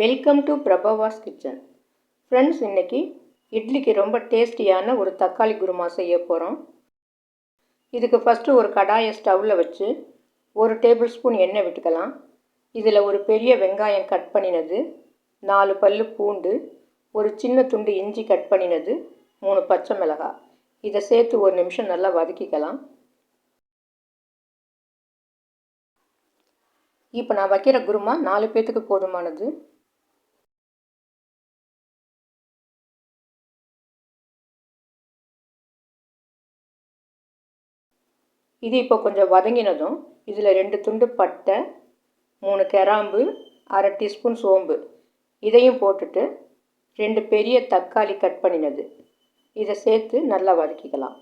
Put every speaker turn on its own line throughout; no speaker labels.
Welcome to Prabhavas kitchen friends இன்றைக்கி இட்லிக்கு ரொம்ப டேஸ்டியான ஒரு தக்காளி குருமா செய்ய போகிறோம் இதுக்கு ஃபஸ்ட்டு ஒரு கடாயை ஸ்டவ்வில் வச்சு ஒரு டேபிள் ஸ்பூன் எண்ணெய் விட்டுக்கலாம். இதில் ஒரு பெரிய வெங்காயம் கட் பண்ணினது நாலு பல் பூண்டு ஒரு சின்ன துண்டு இஞ்சி கட் பண்ணினது மூணு பச்சை மிளகாய். இதை சேர்த்து ஒரு நிமிஷம் நல்லா வதக்கிக்கலாம். இப்போ நான் வைக்கிற குருமா நாலு பேர்த்துக்கு போதுமானது. இது இப்போ கொஞ்சம் வதங்கினதும் இதில் ரெண்டு துண்டு பட்டை மூணு கிராம்பு அரை டீஸ்பூன் சோம்பு. இதையும் போட்டுட்டு ரெண்டு பெரிய தக்காளி கட் பண்ணினது. இதை சேர்த்து நல்லா வதக்கிக்கலாம்.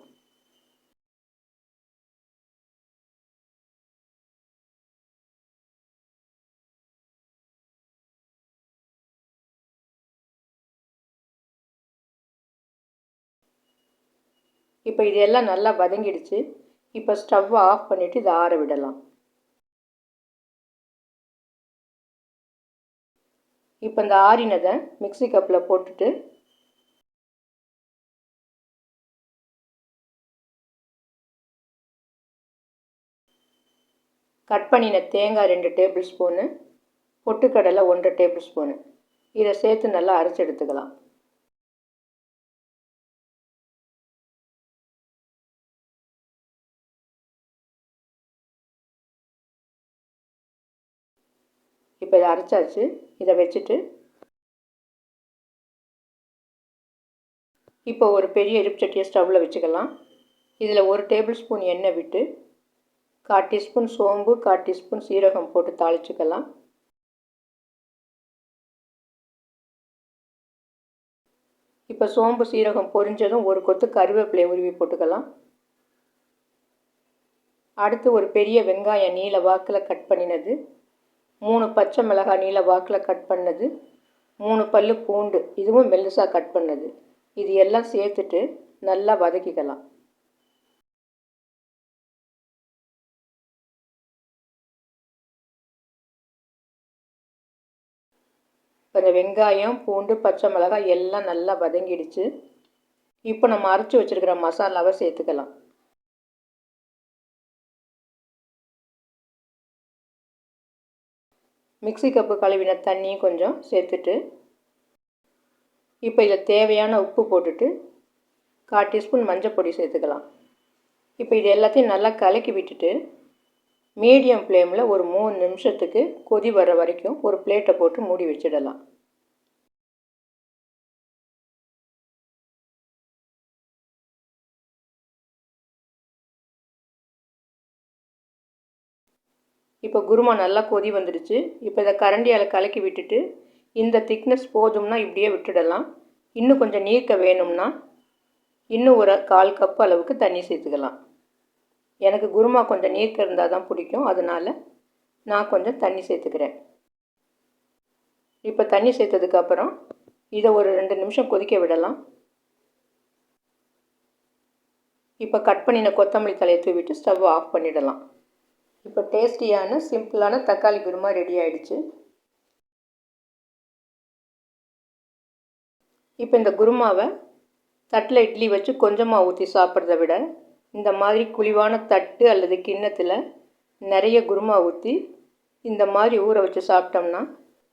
இப்போ இது எல்லாம் நல்லா வதங்கிடுச்சு. இப்போ ஸ்டவ்வை ஆஃப் பண்ணிவிட்டு இதை ஆற விடலாம். இப்போ இந்த ஆறினதை மிக்சி கப்பில் போட்டுட்டு கட் பண்ணின தேங்காய் ரெண்டு டேபிள் ஸ்பூனு பொட்டுக்கடலை ஒன்றரை டேபிள் ஸ்பூனு. இதை சேர்த்து நல்லா அரைச்சி எடுத்துக்கலாம். இப்போ இதை அரைச்சாச்சு. இதை வச்சுட்டு இப்போ ஒரு பெரிய எரிப்சட்டியை சட்டியை ஸ்டவ்வில் வச்சுக்கலாம். இதில் ஒரு டேபிள் ஸ்பூன் எண்ணெய் விட்டு கால் டீஸ்பூன் சோம்பு கால் டீஸ்பூன் சீரகம் போட்டு தாளிச்சுக்கலாம். இப்போ சோம்பு சீரகம் பொரிஞ்சதும் ஒரு கொத்து கருவேப்பிலை உருவி போட்டுக்கலாம். அடுத்து ஒரு பெரிய வெங்காயம் நீல வாக்கில் கட் பண்ணினது. மூணு பச்சை மிளகாய் நீல வாக்கில் கட் பண்ணது. மூணு பல் பூண்டு இதுவும் மெல்லுசாக கட் பண்ணது. இது எல்லாம் சேர்த்துட்டு நல்லா வதக்கிக்கலாம். கொஞ்சம் வெங்காயம் பூண்டு பச்சை மிளகாய் எல்லாம் நல்லா வதங்கிடுச்சு. இப்போ நம்ம அரைச்சி வச்சுருக்கிற மசாலாவை சேர்த்துக்கலாம். மிக்சி கப்பு கழுவின தண்ணியும் கொஞ்சம் சேர்த்துட்டு இப்போ இதில் தேவையான உப்பு போட்டுட்டு கால் டீஸ்பூன் மஞ்சள் பொடி சேர்த்துக்கலாம். இப்போ இது எல்லாத்தையும் நல்லா கலக்கி விட்டுட்டு மீடியம் ஃப்ளேமில் ஒரு மூணு நிமிஷத்துக்கு கொதி வர வரைக்கும் ஒரு பிளேட்டை போட்டு மூடி வச்சிடலாம். இப்போ குருமா நல்லா கொதி வந்துடுச்சு. இப்போ இதை கரண்டியால் கலக்கி விட்டுட்டு இந்த திக்னஸ் போதும்னா இப்படியே விட்டுடலாம். இன்னும் கொஞ்சம் நீர்க்க வேணும்னா இன்னும் ஒரு கால் கப் அளவுக்கு தண்ணி சேர்த்துக்கலாம். எனக்கு குருமா கொஞ்சம் நீர்க்க இருந்தால் தான் பிடிக்கும். அதனால் நான் கொஞ்சம் தண்ணி சேர்த்துக்கிறேன். இப்போ தண்ணி சேர்த்ததுக்கப்புறம் இதை ஒரு ரெண்டு நிமிஷம் கொதிக்க விடலாம். இப்போ கட் பண்ணின கொத்தமல்லி தலையை தூவிட்டு ஸ்டவ் ஆஃப் பண்ணிடலாம். இப்போ டேஸ்டியான சிம்பிளான தக்காளி குருமா ரெடி ஆயிடுச்சு. இப்போ இந்த குருமாவை தட்டில் இட்லி வச்சு கொஞ்சமாக ஊற்றி சாப்பிட்றத விட இந்த மாதிரி குழிவான தட்டு அல்லது கிண்ணத்தில் நிறைய குருமா ஊற்றி இந்த மாதிரி ஊற வச்சு சாப்பிட்டோம்னா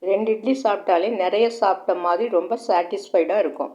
ரெண்டு இட்லி சாப்பிட்டாலே நிறைய சாப்பிட்ட மாதிரி ரொம்ப சாட்டிஸ்ஃபைடாக இருக்கும்.